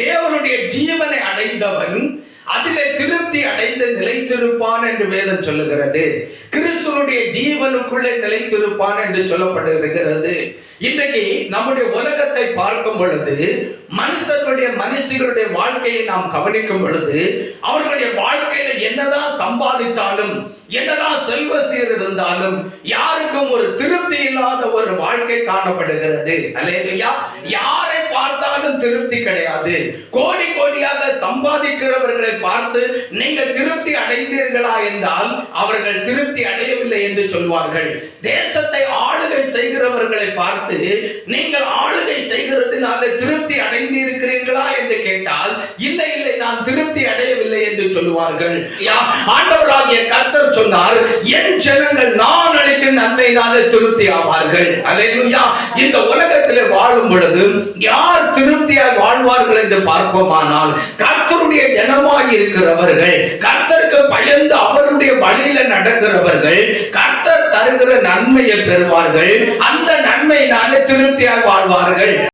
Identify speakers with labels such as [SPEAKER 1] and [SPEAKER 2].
[SPEAKER 1] தேவனுடைய ஜீவனை அடைந்தவன் அதிலே திருப்தி அடைந்து நிலைத்திருப்பான் என்று வேதம் சொல்லுகிறது. கிறிஸ்துவனுடைய ஜீவனுக்குள்ளே நிலைத்திருப்பான் என்று சொல்லப்பட்டிருக்கிறது. இன்றைக்கு நம்முடைய உலகத்தை பார்க்கும் பொழுது மனுஷர்களுடைய மனுஷர்களுடைய வாழ்க்கையை நாம் கவனிக்கும் பொழுது அவர்களுடைய வாழ்க்கையில என்னதான் சம்பாதித்தாலும் என்னதான் செல்வ சீர் இருந்தாலும் யாருக்கும் ஒரு திருப்தி இல்லாத ஒரு வாழ்க்கை காணப்படுகிறது. அல்லையா யாரை பார்த்தாலும் திருப்தி கிடையாது. கோடி கோடியாக சம்பாதிக்கிறவர்களை பார்த்து நீங்கள் திருப்தி அடைந்தீர்களா? என்றால் அவர்கள் திருப்தி அடையவில்லை என்று சொல்வார்கள். தேசத்தை ஆளுகை செய்கிறவர்களை பார்த்து நீங்கள் ஆளுகை செய்கிறதுனால திருப்தி அடைந்திருக்கிறீர்களா? என்று கேட்டால் இல்லை இல்லை நான் திருப்தி அடையவில்லை என்று சொல்லுவார்கள் ஆண்டவராகிய கர்த்தர் சொன்னார் என் ஜனங்கள் நான் எனக்கு நன்மையினாலே திருப்தி ஆவார்கள் அலையா இந்த உலகத்திலே வாழும் பொழுது யார் திருப்தியாய் வாழ்வார்கள் என்று பார்ப்போமானால் கர்த்தருடைய ஜனமாய் இருக்கிறவர்கள் கர்த்தருக்கு பயந்து அவருடைய வழியில நடக்கிறவர்கள் கர்த்தர் தருகிற நன்மையை பெறுவார்கள். அந்த நன்மையினாலே திருப்தியாக வாழ்வார்கள்.